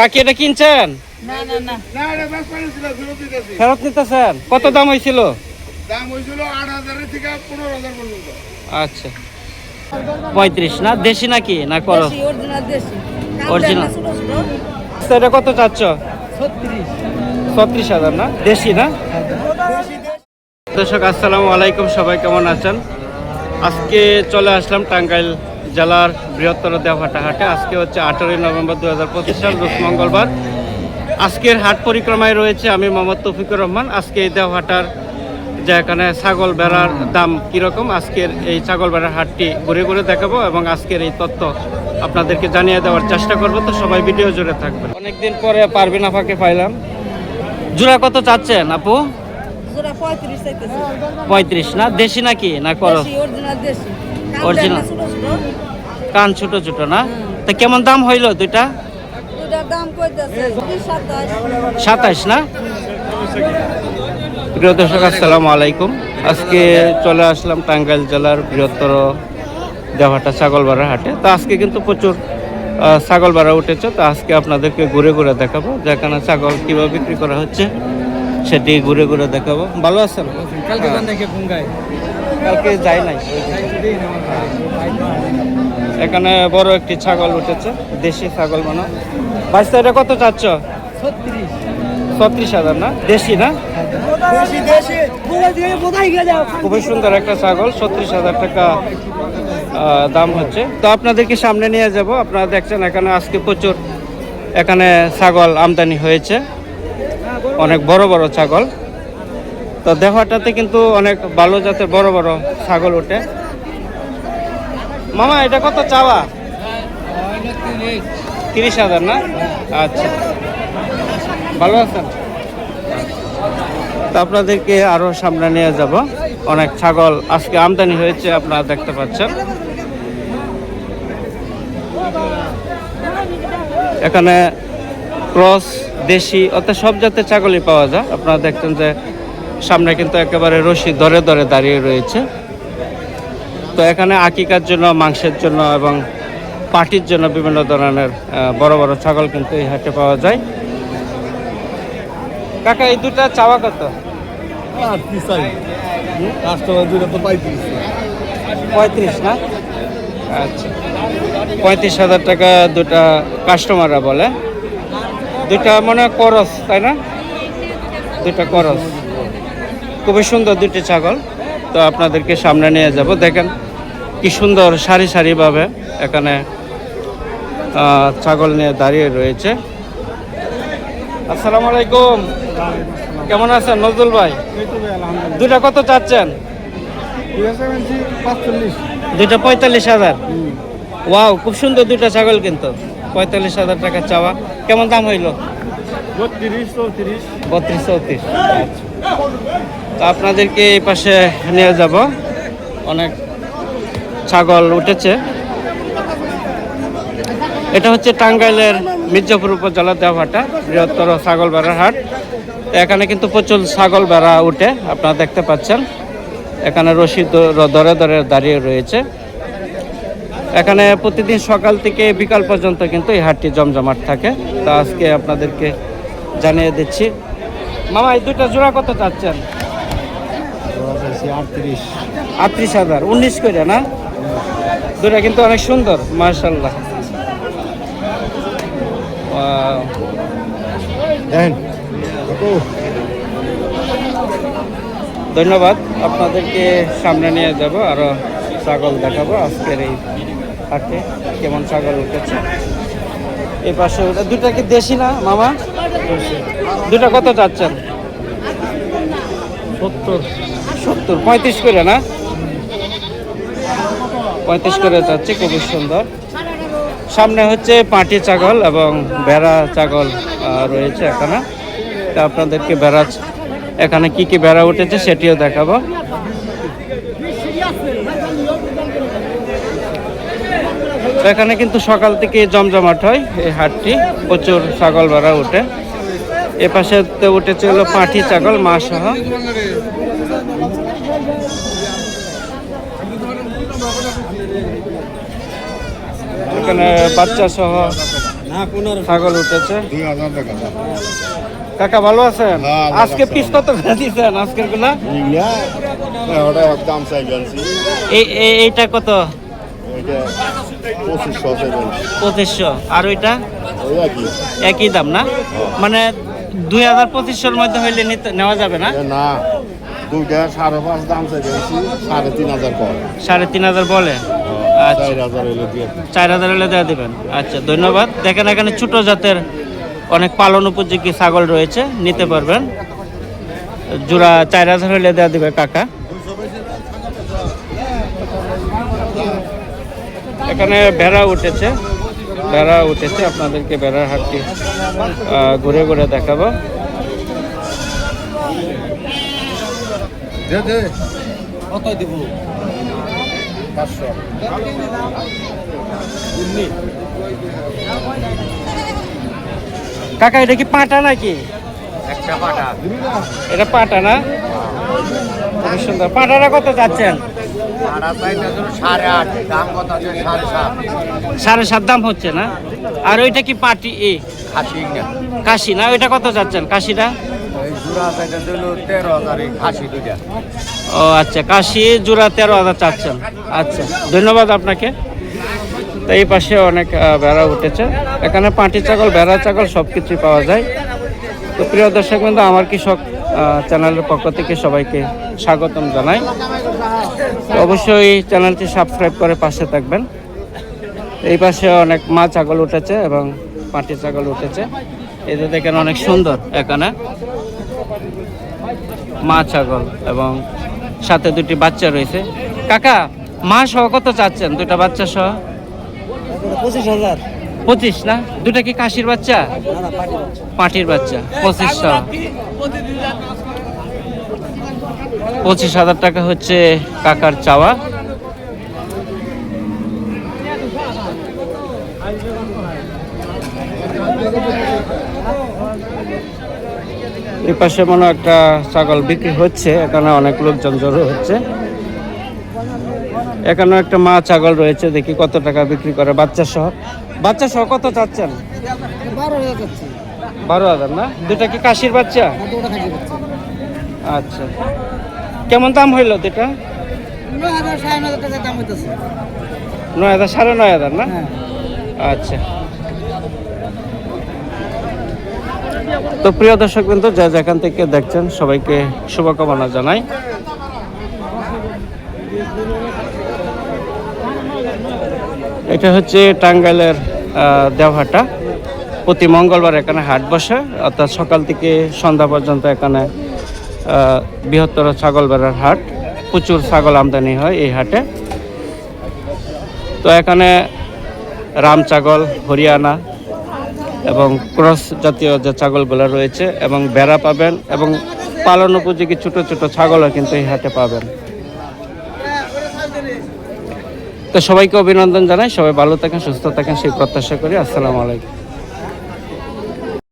কাকি এটা কিনছেন? ফেরত নিতেছেন? কত দাম হয়েছিল দাম হয়েছিল আট হাজারের থেকে পনেরো হাজার পর্যন্ত। আচ্ছা। পঁয়ত্রিশ না? দেশি নাকি? না করো। অরিজিনাল এটা কত চাচ্ছ? ছত্রিশ। হাজার না? দেশি না? দর্শক আসসালামু আলাইকুম। সবাই কেমন আছেন? আজকে চলে আসলাম টাঙ্গাইল জেলার বৃহত্তর দেওহাটা হাটে আজকে হচ্ছে আঠারোই নভেম্বর দু হাজার পঁচিশ সাল রোজ মঙ্গলবার। আজকের হাট পরিক্রমায় রয়েছে আমি মোহাম্মদ তৌফিকুর রহমান। আজকে এই দেওহাটার যে এখানে ছাগল বেড়ার দাম কীরকম আজকের এই ছাগল বেড়ার হাটটি ঘুরে ঘুরে দেখাবো এবং আজকের এই তথ্য আপনাদেরকে জানিয়ে দেওয়ার চেষ্টা করব। তো সবাই ভিডিও জুড়ে থাকবে। অনেকদিন পরে পারবিন আপাকে পাইলাম। জোড়া কত চাচ্ছেন আপু? পঁয়ত্রিশ পঁয়ত্রিশ না দেশি নাকি না করো দেশি। অরিজিনাল কান ছোট ছোট না? তা কেমন দাম হইল দুইটা? সাতাশ। সাতাইশ না? প্রিয় দর্শক আসসালামু আলাইকুম। আজকে চলে আসলাম টাঙ্গাইল জেলার বৃহত্তর দেওহাটা ছাগলবাড়া হাটে। তো আজকে কিন্তু প্রচুর ছাগলবাড়া উঠেছে। তো আজকে আপনাদেরকে ঘুরে ঘুরে দেখাবো যেখানে ছাগল কীভাবে বিক্রি করা হচ্ছে। সেটি ঘুরে ঘুরে দেখাবো। ভালো আছেন? কালকে যাই নাই। এখানে বড় একটি ছাগল উঠেছে দেশি ছাগল মানে। বাইশটা এটা কত চাচ্ছ? ছত্রিশ হাজার না? দেশি না? খুবই সুন্দর একটা ছাগল ছত্রিশ হাজার টাকা দাম হচ্ছে। তো আপনাদেরকে সামনে নিয়ে যাব। আপনারা দেখছেন এখানে আজকে প্রচুর এখানে ছাগল আমদানি হয়েছে। অনেক বড় বড় ছাগল। তো দেখাটাতে কিন্তু অনেক ভালো জাতের বড় বড় ছাগল ওঠে। মামা, এটা কত চাওয়া? তিরিশ হাজার না? আচ্ছা। ভালো আছেন? তো আপনাদেরকে আরও সামনে নিয়ে যাব। অনেক ছাগল আজকে আমদানি হয়েছে, আপনারা দেখতে পাচ্ছেন। এখানে ক্রস দেশি অর্থাৎ সব জাতের ছাগলই পাওয়া যায়। আপনারা দেখছেন যে সামনে কিন্তু একেবারে রশি ধরে ধরে দাঁড়িয়ে রয়েছে। তো এখানে আকিকার জন্য মাংসের জন্য এবং পাটির জন্য বিভিন্ন ধরনের বড় বড় ছাগল কিন্তু এই হাটে পাওয়া যায়। কাকা এই দুটা চাওয়া কত? পঁয়ত্রিশ না? আচ্ছা। পঁয়ত্রিশ হাজার টাকা দুটা কাস্টমাররা বলে। দুটা মনে করস তাই না? দুটা করস। খুবই সুন্দর দুটি ছাগল। তো আপনাদেরকে সামনে নিয়ে যাব। দেখেন কি সুন্দর সারি সারিভাবে এখানে ছাগল নিয়ে দাঁড়িয়ে রয়েছে। আসসালামু আলাইকুম। কেমন আছেন নজরুল ভাই? দুটা কত চাচ্ছেন? দুইটা পঁয়তাল্লিশ হাজার। ওয়াও খুব সুন্দর দুইটা ছাগল কিন্তু। পঁয়তাল্লিশ হাজার টাকা চাওয়া। কেমন দাম হইল? বত্রিশ চৌত্রিশ। তো আপনাদেরকে এই পাশে নিয়ে যাব। অনেক ছাগল উঠেছে। এটা হচ্ছে টাঙ্গাইলের মির্জাপুর উপজেলার দেওয়াটা বৃহত্তর ছাগল বেড়ার হাট। এখানে কিন্তু প্রচুর ছাগল বেড়া উঠে, আপনারা দেখতে পাচ্ছেন। এখানে রশি দরে দরে দাঁড়িয়ে রয়েছে। এখানে প্রতিদিন সকাল থেকে বিকাল পর্যন্ত কিন্তু এই হাটটি জমজমাট থাকে। তা আজকে আপনাদেরকে জানিয়ে দিচ্ছি। মামা এই দুটো জোড়া কত চাচ্ছেন? আটত্রিশ আটত্রিশ হাজার উনিশ করে না? দুটা কিন্তু অনেক সুন্দর মার্শাল্লাহ ধন্যবাদ আপনাদেরকে সামনে নিয়ে যাব আরও ছাগল দেখাবো। আজকের এই হাটে কেমন ছাগল উঠেছে। এই পাশে দুটা কি দেশি না মামা? দুটা কত চাচ্ছেন? সত্তর। সত্তর পঁয়ত্রিশ করে না? পঁয়ত্রিশ করে যাচ্ছে খুবই সুন্দর। সামনে হচ্ছে পাটি ছাগল এবং ভেড়া ছাগল রয়েছে এখানে। তা আপনাদেরকে ছ- এখানে কি কি বেড়া উঠেছে সেটিও দেখাবো। এখানে কিন্তু সকাল থেকে জমজমাট হয় এই হাটটি। প্রচুর ছাগল ভেড়া উঠে এ পাশে তো উঠেছে হলো পাটি ছাগল মা সহ। এখানে বাচ্চা সহ ছাগল উঠেছে। টাকা কাকা ভালো আছেন? হ্যাঁ, আজকে পিস কত করে দিচ্ছেন আজকেরগুলা? এইটা কত? পঁচিশশো আর ওইটা? একই। একই দাম না? মানে দুই হাজার পঁচিশশোর মধ্যে হইলে নেওয়া যাবে না? না দুইটা সাড়ে পাঁচ দাম চাইবেন সাড়ে তিন হাজার সাড়ে তিন হাজার বলে? আচ্ছা। হাজার হলে চার হাজার হলে দেওয়া দেবেন। আচ্ছা ধন্যবাদ। দেখেন এখানে ছোট জাতের অনেক পালন উপযোগী ছাগল রয়েছে নিতে পারবেন। জোড়া চার হাজার হলে দেওয়া দেবে কাকা। এখানে ভেড়া উঠেছে ভেড়া উঠেছে আপনাদেরকে ভেড়ার হাটটি ঘুরে ঘুরে দেখাবো। কাকা এটা কি পাটা নাকি? এটা পাটা না? খুবই সুন্দর। পাটাটা কত যাচ্ছেন? সাড়ে সাত দাম হচ্ছে না? আর ওইটা কি পাটি এ? কাশি না? ওইটা কত যাচ্ছেন? কাশিটা ও আচ্ছা। কাশি জোড়া তেরো হাজার চাচ্ছেন। আচ্ছা। ধন্যবাদ আপনাকে। তো এই পাশে অনেক ভেড়া উঠেছে। এখানে পাটি ছাগল, ভেড়া ছাগল সব কিছুই পাওয়া যায়। তো প্রিয় দর্শক বন্ধু, আমার কৃষক চ্যানেলের পক্ষ থেকে সবাইকে স্বাগতম জানাই। অবশ্যই চ্যানেলটি সাবস্ক্রাইব করে পাশে থাকবেন। এই পাশে অনেক মা ছাগল উঠেছে এবং পাটি ছাগল উঠেছে। এদের দেখেন অনেক সুন্দর এখানে। মা ছাগল এবং সাথে দুটি বাচ্চা রয়েছে। কাকা মা সহ কত চাচ্ছেন? দুটা বাচ্চা সহ? পঁচিশ হাজার। পঁচিশ না? দুটা কি কাশির বাচ্চা। পাটির বাচ্চা পঁচিশ সহ। পঁচিশ হাজার টাকা হচ্ছে কাকার চাওয়া। এই পাশে মনে একটা ছাগল বিক্রি হচ্ছে এখানে অনেক লোকজন জড়ো হচ্ছে। এখানে একটা মা ছাগল রয়েছে দেখি কত টাকা বিক্রি করে বাচ্চা সহ। বাচ্চা সহ কত চাচ্ছেন? বারো হাজার না? দুটা কি কাশির বাচ্চা? যাচ্ছে আচ্ছা। কেমন দাম হইল দুটা নয় হাজার সাড়ে নয় হাজার না? আচ্ছা। তো প্রিয় দর্শক বিন্দু যা যেখান থেকে দেখছেন সবাইকে শুভকামনা জানাই। এটা হচ্ছে টাঙ্গাইলের আহ, দেওহাটা। প্রতি মঙ্গলবার এখানে হাট বসে অর্থাৎ সকাল থেকে সন্ধ্যা পর্যন্ত এখানে বৃহত্তর ছাগল বেড়ার হাট। প্রচুর ছাগল আমদানি হয় এই হাটে। তো এখানে রাম ছাগল, হরিয়ানা এবং ক্রস জাতীয় যে ছাগলগুলো রয়েছে এবং বেড়া পাবেন এবং পালন উপযোগী ছোট ছোট ছাগলও কিন্তু এই হাটে পাবেন। তো সবাইকে অভিনন্দন জানাই, সবাই ভালো থাকেন, সুস্থ থাকেন, সেই প্রত্যাশা করি। আসসালামু আলাইকুম।